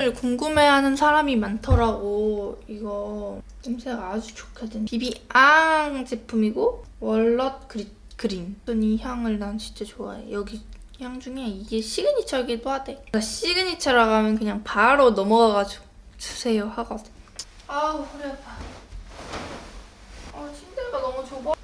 이거를 궁금해하는 사람이 많더라고. 이거 냄새가 아주 좋거든. 비비앙 제품이고 월넛 그리, 그린. 이 향을 난 진짜 좋아해. 여기 향 중에 이게 시그니처이기도 하대. 나 시그니처라고 하면 그냥 바로 넘어가가지고 주세요 하거든. 아우 허리 아파. 아 침대가 너무 좁아.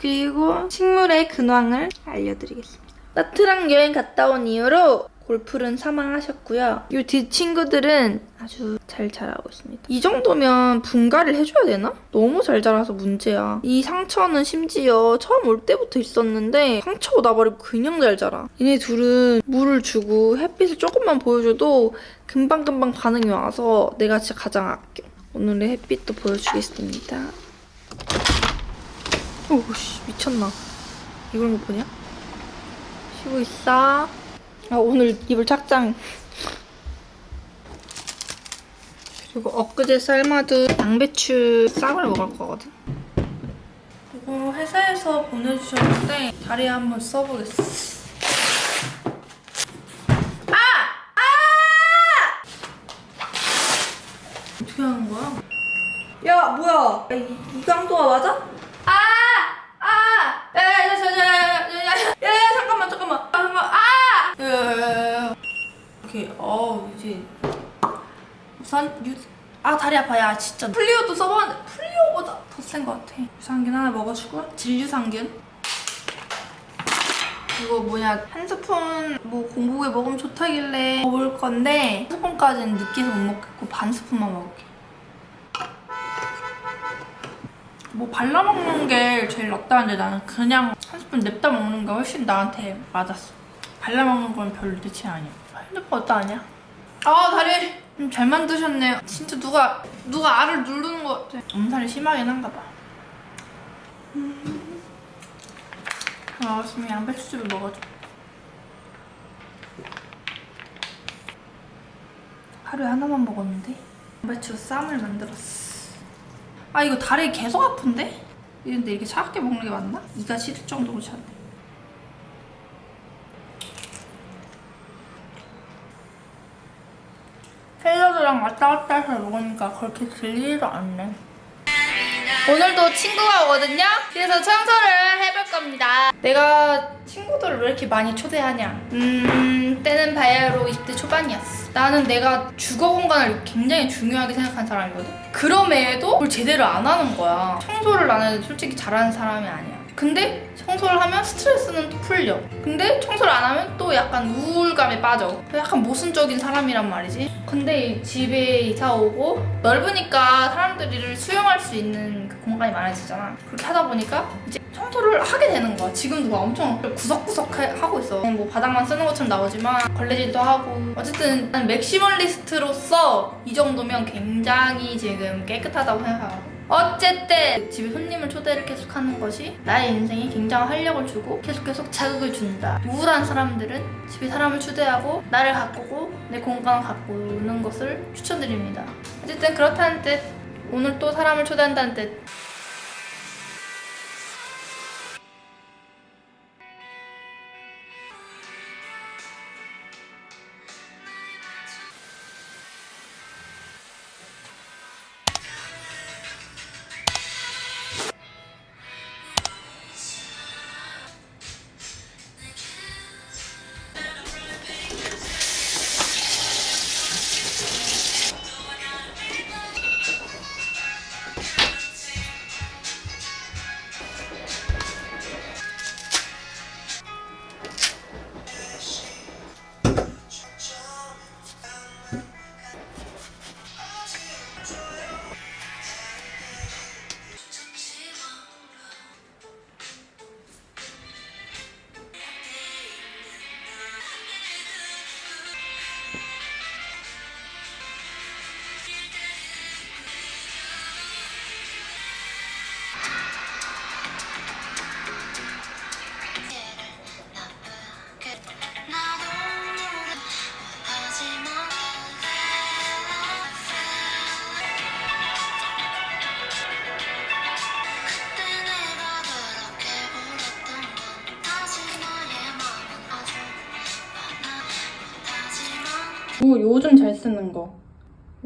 그리고 식물의 근황을 알려드리겠습니다. 나트랑 여행 갔다 온 이후로 골프는 사망하셨고요. 이 뒷 친구들은 아주 잘 자라고 있습니다. 이 정도면 분갈이를 해줘야 되나? 너무 잘 자라서 문제야. 이 상처는 심지어 처음 올 때부터 있었는데 상처가 나버리고 그냥 잘 자라. 얘네 둘은 물을 주고 햇빛을 조금만 보여줘도 금방금방 반응이 와서 내가 진짜 가장 아껴. 오늘의 햇빛도 보여주겠습니다. 오씨 미쳤나 이런 거 보냐? 쉬고 있어 아 오늘 이불 착장 그리고 엊그제 삶아둔 양배추 싹을 먹을 거거든 이거 회사에서 보내주셨는데 다리에 한번 써보겠어 아! 아! 어떻게 하는 거야? 야 뭐야 야, 이, 이 강도가 맞아? 어, 이제 우선 유... 아, 다리 아파. 야, 진짜. 플리오도 써봤는데 플리오보다 더 센 것 같아. 유산균 하나 먹어주고 진유산균. 이거 뭐냐 한 스푼 뭐 공복에 먹으면 좋다길래 먹을 건데 한 스푼까지는 느끼해서 못 먹겠고 반 스푼만 먹을게. 뭐 발라 먹는 게 제일 낫다는데 나는 그냥 한 스푼 냅다 먹는 게 훨씬 나한테 맞았어. 발라 먹는 건 별로 대체 아니야. 핸드폰 어디다 하냐? 아 다리 좀잘 만드셨네요. 진짜 누가 누가 알을 누르는 것 같아. 엄살이 심하긴 한가 봐. 음. 먹었으면 양배추즙을 먹어줘. 하루에 하나만 먹었는데 양배추 쌈을 만들었어. 아 이거 다리 계속 아픈데? 이런데 이렇게 차갑게 먹는 게 맞나? 이가 시릴 정도로 차네. 샐러드랑 왔다 갔다 해서 먹으니까 그렇게 질리지도 않네. 오늘도 친구가 오거든요? 그래서 청소를 해볼 겁니다. 내가 친구들을 왜 이렇게 많이 초대하냐? 음, 때는 바야흐로 20대 초반이었어. 나는 내가 주거 공간을 굉장히 중요하게 생각하는 사람이거든? 그럼에도 그걸 제대로 안 하는 거야. 청소를 나는 솔직히 잘하는 사람이 아니야. 근데 청소를 하면 스트레스는 또 풀려. 근데 청소를 안 하면 또 약간 우울감에 빠져. 약간 모순적인 사람이란 말이지. 근데 이 집에 이사 오고 넓으니까 사람들을 수용할 수 있는 그 공간이 많아지잖아. 그렇게 하다 보니까 이제 청소를 하게 되는 거야. 지금도 막 엄청 구석구석 해- 하고 있어. 뭐 바닥만 쓰는 것처럼 나오지만 걸레질도 하고 어쨌든 난 맥시멀리스트로서 이 정도면 굉장히 지금 깨끗하다고 생각하고 어쨌든 집에 손님을 초대를 계속하는 것이 나의 인생에 굉장한 활력을 주고 계속 계속 자극을 준다. 우울한 사람들은 집에 사람을 초대하고 나를 가꾸고 내 공간을 가꾸는 것을 추천드립니다. 어쨌든 그렇다는 뜻 오늘 또 사람을 초대한다는 뜻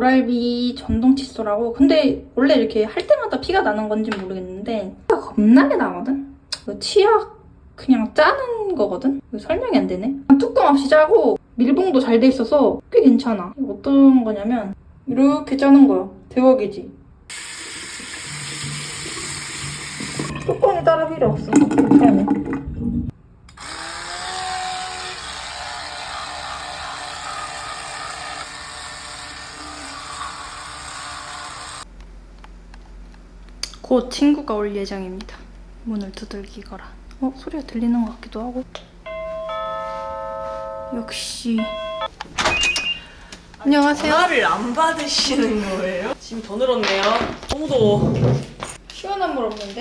오랄비 전동 칫솔하고 근데 원래 이렇게 할 때마다 피가 나는 건지 모르겠는데 피가 겁나게 나거든? 치약 그냥 짜는 거거든? 설명이 안 되네. 뚜껑 없이 짜고 밀봉도 잘 돼 있어서 꽤 괜찮아. 어떤 거냐면 이렇게 짜는 거야. 대박이지? 뚜껑이 따로 필요 없어. 이렇게 곧 친구가 올 예정입니다. 문을 두들기거라. 어, 소리가 들리는 것 같기도 하고. 역시. 안녕하세요. 전화를 안 받으시는 거예요? 짐 더 늘었네요. 너무 더워. 시원한 물 없는데?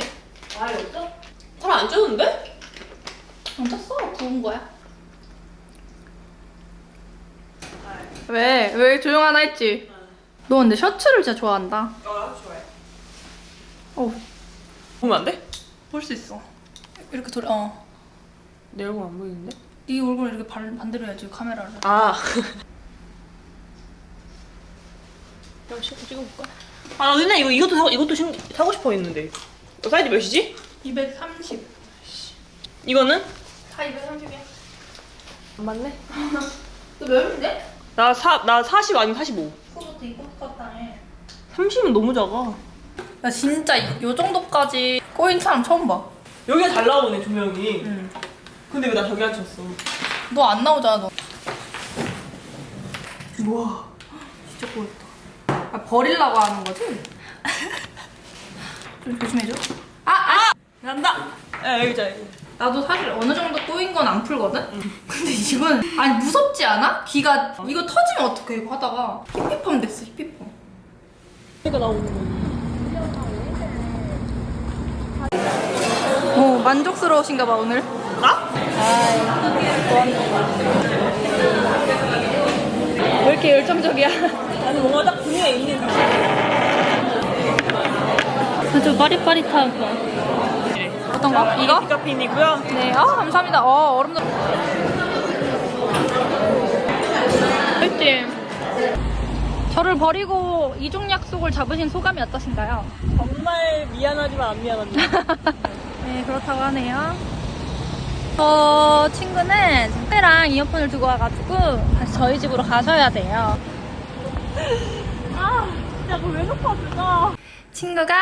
아, 없죠? 잘안 쩌는데? 안 쪘어. 구운 거야. 왜? 왜 조용하나 했지? 너 근데 셔츠를 진짜 좋아한다. 아, 좋아해. 어, 보면 안 돼? 볼 수 있어. 이렇게 돌아, 어. 내 얼굴 안 보이는데? 네 얼굴 이렇게 반, 반대로 해야지, 카메라를. 아. 야, 셔츠 찍어볼까? 아, 나 근데 이거, 이것도 사고, 이것도 신, 사고 싶어 했는데. 너 사이즈 몇이지? 230. 이거는? 다 230이야. 안 맞네. 너 몇인데? 나 사, 나 40 아니면 45. 그거부터 입고 같다네. 30은 너무 작아. 나 진짜 이- 요 정도까지 꼬인 사람 처음 봐. 여기가 잘 나오네, 조명이. 응. 근데 왜 나 저기 앉혔어? 너 안 나오잖아, 너. 우와. 진짜 꼬였다. 아, 버리려고 하는 거지? 좀 조심해줘. 아, 아! 간다! 야, 여기 자, 여기. 나도 사실 어느 정도 꼬인 건 안 풀거든? 근데 이건, 아니, 무섭지 않아? 귀가, 이거 터지면 어떡해, 이거 하다가. 히피펌 됐어, 히피펌. 여기가 나오는 거. 어, 만족스러우신가 봐, 오늘. 나? 왜 이렇게 열정적이야? 아니, 뭔가 딱 분위기가 있는 거. 아주 빠릿빠릿한 거. 어떤 거? 이거? 디카핀이고요. 네, 아 감사합니다. 어 얼음도. 꿀찜. 저를 버리고 이중 약속을 잡으신 소감이 어떠신가요? 정말 미안하지만 안 미안합니다. 네, 그렇다고 하네요. 어, 친구는 택배랑 이어폰을 두고 와가지고 다시 저희 집으로 가셔야 돼요. 아, 진짜 그걸 왜 놓고 왔을까? 친구가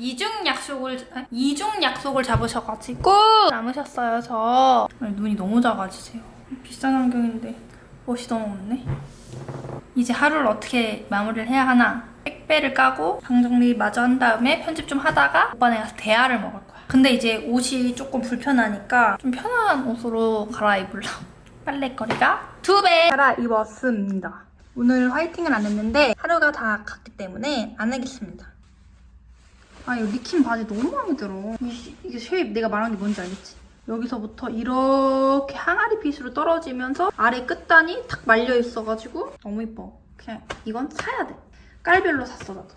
이중 약속을 아, 이중 약속을 잡으셔가지고 남으셨어요. 저 아니, 눈이 너무 작아지세요. 비싼 안경인데 멋이 너무 없네. 이제 하루를 어떻게 마무리를 해야 하나? 택배를 까고 방 정리 마저 한 다음에 편집 좀 하다가 오빠네 가서 대하를 먹을 거야. 근데 이제 옷이 조금 불편하니까 좀 편한 옷으로 갈아입으려고 빨래거리가 두 배 갈아입었습니다. 오늘 화이팅은 안 했는데 하루가 다 갔기 때문에 안 하겠습니다. 아, 이거 니킨 바지 너무 마음에 들어. 이, 이게 쉐입 내가 말한 게 뭔지 알겠지? 여기서부터 이렇게 항아리 핏으로 떨어지면서 아래 끝단이 탁 말려 있어가지고 너무 이뻐. 그냥 이건 사야 돼. 깔별로 샀어 나도.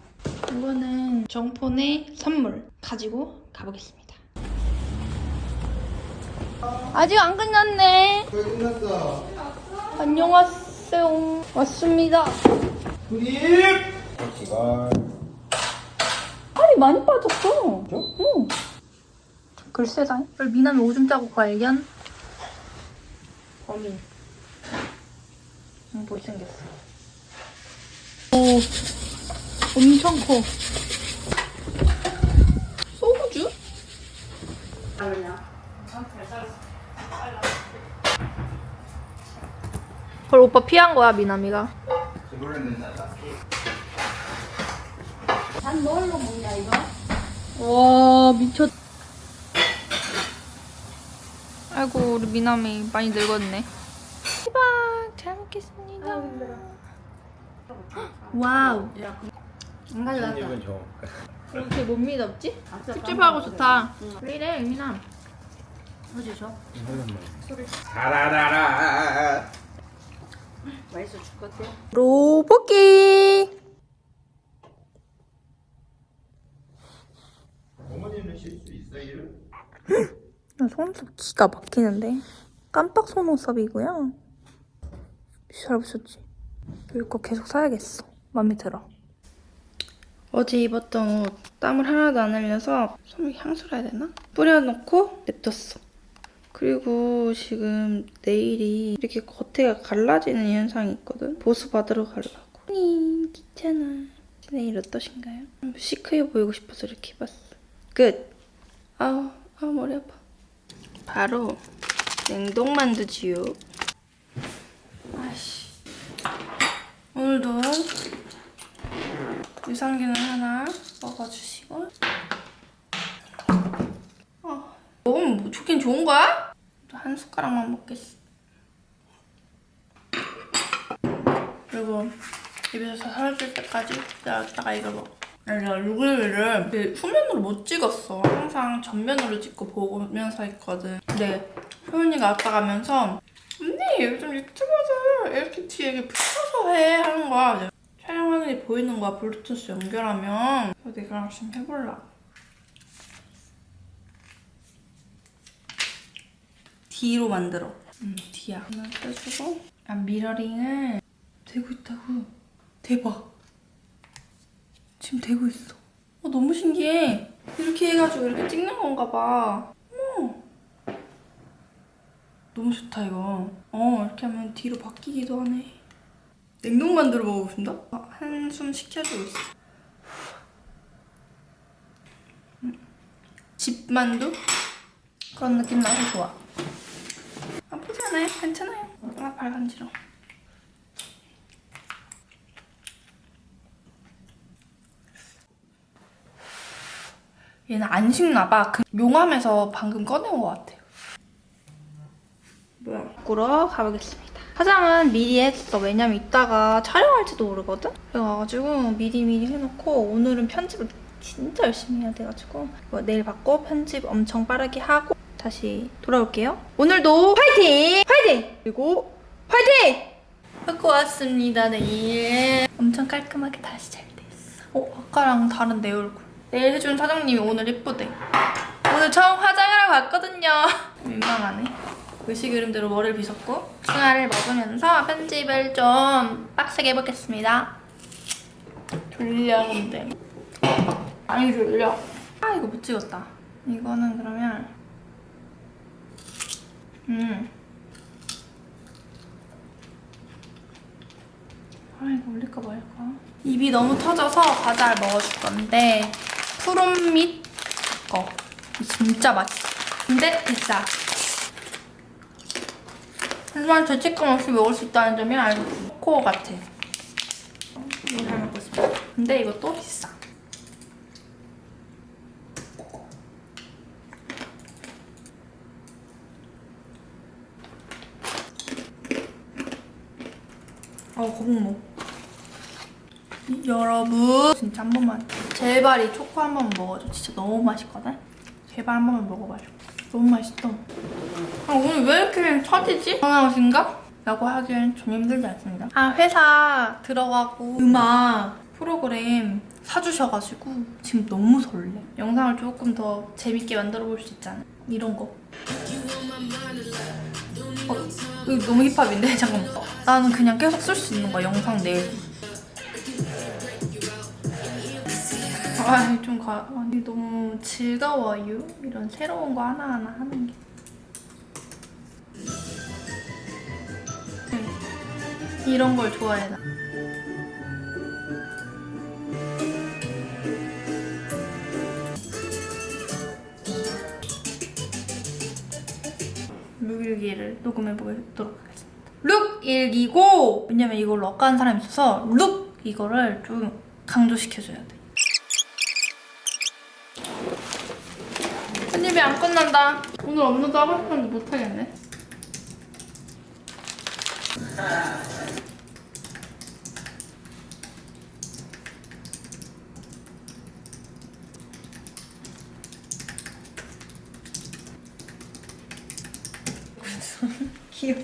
이거는 정폰의 선물 가지고 가보겠습니다. 아직 안 끝났네. 끝났어. 안녕하세요. 왔습니다. 지가 살이 많이 빠졌어. 그죠? 응. 글쎄다. 별 미남이 오줌 짜고 과연 범인. 응, 못생겼어. 오, 엄청 커. 소주? 그걸 오빠 피한 거야, 미남이가. 이걸로는 나다. 와 미쳤. 아이고 우리 미남이 많이 늙었네. 대박 잘 먹겠습니다. 와우. 안 가져갔다. 이렇게 못 믿었지? 찝찝하고 좋다. 왜 이래 미남? 어디 줘? 사라라라. 로볶이. 어머니는 쉴수 있어 이를? 속눈썹 기가 막히는데 깜빡 속눈썹이고요. 잘 붙였지? 여기 거 계속 사야겠어. 마음에 들어. 어제 입었던 옷 땀을 하나도 안 흘려서 손에 향수를 해야 되나? 뿌려놓고 냅뒀어. 그리고 지금 내일이 이렇게 겉에가 갈라지는 현상이 있거든. 보수 받으러 가려고. 아니 귀찮아. 내일 어떠신가요? 좀 시크해 보이고 싶어서 이렇게 입었어. 끝. 아우 아우 머리 아파. 바로 냉동 만두지요. 아씨. 오늘도 유산균을 하나 먹어주시고. 어, 먹으면 뭐 좋긴 좋은 거야? 또한 숟가락만 먹겠어. 그리고 입에서 사라질 때까지 기다렸다가 이거 먹어. 내가 루그리를 그 후면으로 못 찍었어. 항상 전면으로 찍고 보면서 했거든. 근데 효연이가 왔다 가면서 언니 요즘 유튜버들 이렇게 뒤에 붙여서 해 하는 거야. 촬영하는 게 보이는 거야. 블루투스 연결하면. 그래서 내가 좀 해볼라. D로 만들어. 음, D야. 하나 떼주고. 아, 미러링을 되고 있다고. 대박. 지금 되고 있어. 어, 너무 신기해. 이렇게 해가지고 이렇게 찍는 건가 봐. 어머. 너무 좋다, 이거. 어, 이렇게 하면 뒤로 바뀌기도 하네. 냉동 만두를 먹고 싶다? 어, 한숨 식혀주고 있어. 음. 집만두? 그런 느낌 나서 좋아. 나쁘지 않아요. 괜찮아요. 아, 발 간지러 얘는 안 식나 봐. 그 용암에서 방금 꺼낸 것 같아요. 뭐야? 꾸러 가보겠습니다. 화장은 미리 했어. 왜냐면 이따가 촬영할지도 모르거든? 그래가지고 미리미리 해놓고 오늘은 편집을 진짜 열심히 해야 돼가지고 뭐 내일 받고 편집 엄청 빠르게 하고 다시 돌아올게요. 오늘도 파이팅! 파이팅! 그리고 파이팅! 갖고 왔습니다, 내일. 엄청 깔끔하게 다시 잘 됐어. 어, 아까랑 다른 내 얼굴. 내일 해준 사장님이 오늘 예쁘대. 오늘 처음 화장을 하고 왔거든요. 민망하네. 의식 이름대로 머리를 빗었고 승아를 먹으면서 편집을 좀 빡세게 해보겠습니다. 졸려 근데. 많이 졸려. 아 이거 못 찍었다. 이거는 그러면 음. 아 이거 올릴까 말까. 입이 너무 터져서 과자를 먹어줄 건데 푸른빛 거 진짜 맛있어. 근데 비싸. 하지만 죄책감 없이 먹을 수 있다는 점이 아주 코어 같아. 이거 잘 먹고 있습니다. 근데 이것도 비싸. 어, 거북목. 여러분 진짜 한 번만 제발 이 초코 한 번만 먹어줘. 진짜 너무 맛있거든? 제발 한 번만 먹어봐줘. 너무 맛있어. 아 오늘 왜 이렇게 처지지? 전화오신가? 라고 하기엔 좀 힘들지 않습니다. 아 회사 들어가고 음악 프로그램 사주셔가지고 지금 너무 설레. 영상을 조금 더 재밌게 만들어 볼 수 있잖아. 이런 거. 어, 이거 너무 힙합인데? 잠깐만. 나는 그냥 계속 쓸 수 있는 거야 영상 내에 서 아, 좀 가, 아니 너무 즐거워요. 이런 새로운 거 하나 하나 하는 게. 네. 이런 걸 좋아해 나. 룩 일기를 녹음해 보도록 하겠습니다. 룩 일기고 왜냐면 이걸로 엇가는 사람이 있어서 룩 이거를 좀 강조시켜줘야 돼. 집이 안 끝난다. 오늘 업로드 하고 싶었는데 못하겠네. 귀여워.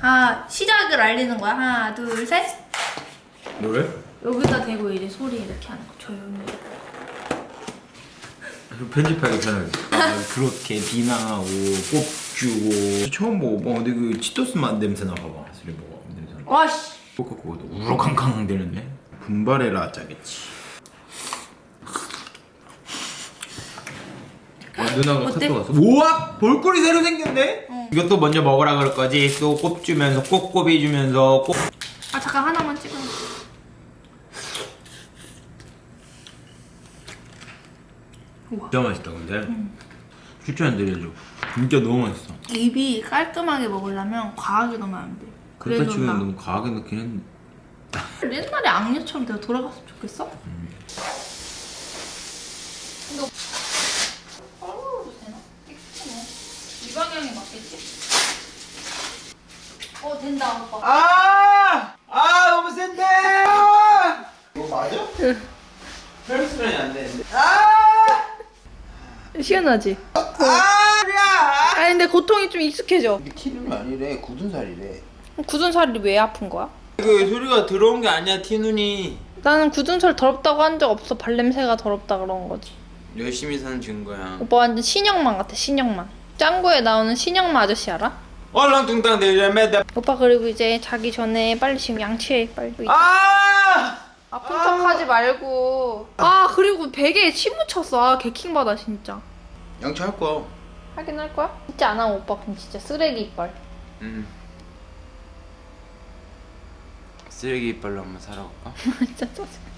아, 시작을 알리는 거야. 하나, 둘, 셋. 노래? 여기다 대고 이제 소리 이렇게 하는 거. 조용히. 편집하기 편하지. 아, 그렇게 비난하고 꼭 주고. 처음 먹어봐 근데 그 치토스 맛 냄새 나 봐봐. 소리 먹어. 냄새 나 와씨. 그거 그거도 우럭캉캉 되는데? 분발해라 짜겠지. 어, 누나가 어때? 카톡 왔어? 우와! 볼거리 새로 생겼네? 이것도 먼저 먹으라 그럴 거지? 또 꼽주면서 꼽꼽이 주면서 꼽. 아 잠깐 하나만 찍어 진짜 맛있다 근데 추천드려줘 진짜 너무 맛있어 입이 깔끔하게 먹으려면 과하게 넣으면 안 돼 그렇다 그래도 치면 나 너무 과하게 넣긴 했는데 옛날에 악녀처럼 내가 돌아갔으면 좋겠어? 이거 되나? 깨끗하네 이 방향이 맞겠지? 어 된다 오빠 아! 아 너무 센데! 아! 이거 맞아? 혈수련이 안 되는데 아! 시원하지? 아! 야! 아니 근데 고통이 좀 익숙해져 티는 아니래 굳은 살이래 굳은 살이 왜 아픈 거야? 그 소리가 들어온 게 아니야 티눈이 나는 굳은 살 더럽다고 한 적 없어 발냄새가 더럽다 그런 거지 열심히 사는 증거야 오빠 완전 신영만 같아 신영만 짱구에 나오는 신영만 아저씨 알아? 얼렁뚱땅 대려매다 오빠 그리고 이제 자기 전에 빨리 지금 양치해 빨리 아! 아픈 척 하지 말고 아 그리고 베개에 침 묻혔어 아 개킹 받아 진짜 양치 할 거야. 하긴 할 거야? 진짜 안 하면 오빠. 그럼 진짜 쓰레기 이빨. 응. 쓰레기 이빨로 한번 살아볼까? 진짜 짜증